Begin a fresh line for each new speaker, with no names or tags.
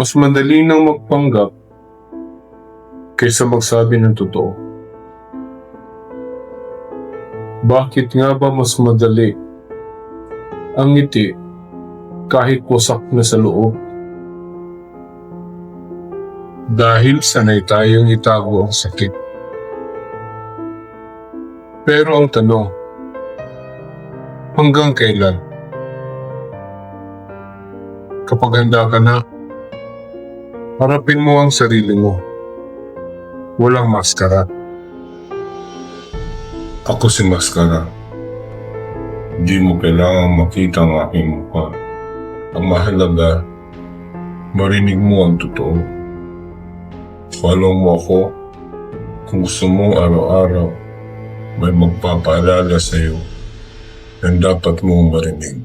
Mas madali nang magpanggap kaysa magsabi ng totoo. Bakit nga ba mas madali ang ngiti kahit wasak na sa loob? Dahil sanay tayong itago ang sakit. Pero ang tanong, hanggang kailan? Kapag handa ka na, harapin mo ang sarili mo. Walang maskara. Ako si Maskara. Hindi mo kailangang makita ang aking mukha. Ang mahalaga, marinig mo ang totoo. Follow mo ako kung gusto mong araw-araw may magpapaalala sa iyo na dapat mong marinig.